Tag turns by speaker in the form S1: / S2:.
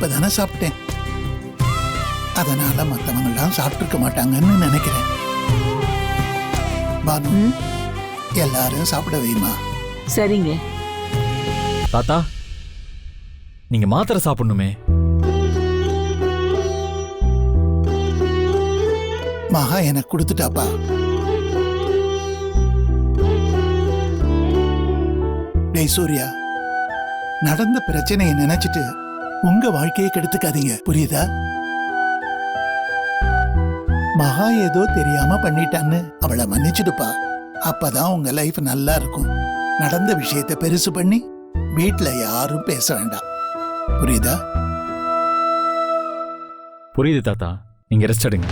S1: இப்பதானே சாப்பிட்டேன். அதனால மத்தவங்க எல்லாம் சாப்பிட்டுருக்க மாட்டாங்கன்னு நினைக்கிறேன். பானு. எல்லாரும் சாப்பிட வைமா.
S2: சரிங்க.
S3: தாத்தா நீங்க மாத்திரை சாப்பிடணுமே.
S1: மகா எனக்கு கொடுத்துட்டாப்பா. டேய் சூர்யா நடந்த பிரச்சனையை நினைச்சிட்டு உங்க வாழ்க்கையை கெடுத்துக்காதீங்க. புரியுதா? மகா ஏதோ தெரியாம பண்ணிட்டான்னு அவளை மன்னிச்சிடுப்பா. அப்பதான் உங்க லைஃப் நல்லா இருக்கும். நடந்த விஷயத்தை பெருசு பண்ணி வீட்ல யாரும் பேச வேண்டாம். புரியுதா?
S3: புரியுது தாத்தா. நீங்க ரெஸ்ட் எடுங்க.